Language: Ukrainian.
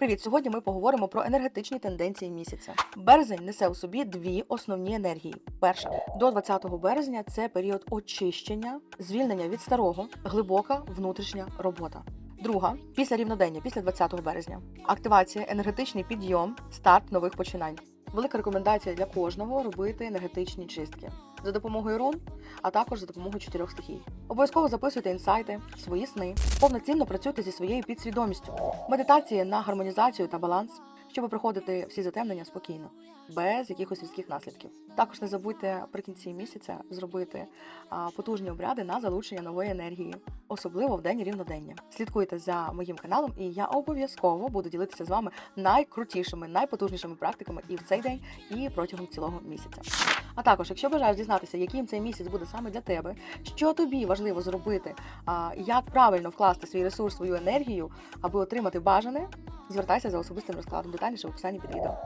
Привіт! Сьогодні ми поговоримо про енергетичні тенденції місяця. Березень несе у собі дві основні енергії. Перша до 20 березня це період очищення, звільнення від старого, глибока внутрішня робота. Друга після рівнодення, після 20 березня. Активація, енергетичний підйом, старт нових починань. Велика рекомендація для кожного робити енергетичні чистки за допомогою рун, а також за допомогою чотирьох стихій. Обов'язково записуйте інсайти, свої сни, повноцінно працюйте зі своєю підсвідомістю, медитації на гармонізацію та баланс, щоб проходити всі затемнення спокійно, без якихось різких наслідків. Також не забудьте при кінці місяця зробити потужні обряди на залучення нової енергії, особливо в день рівнодення. Слідкуйте за моїм каналом, і я обов'язково буду ділитися з вами найкрутішими, найпотужнішими практиками і в цей день, і протягом цілого місяця. А також, якщо бажаєш дізнатися, яким цей місяць буде саме для тебе, що тобі важливо зробити, як правильно вкласти свій ресурс, свою енергію, аби отримати бажане, звертайся за особистим розкладом детальніше в описанні під відео.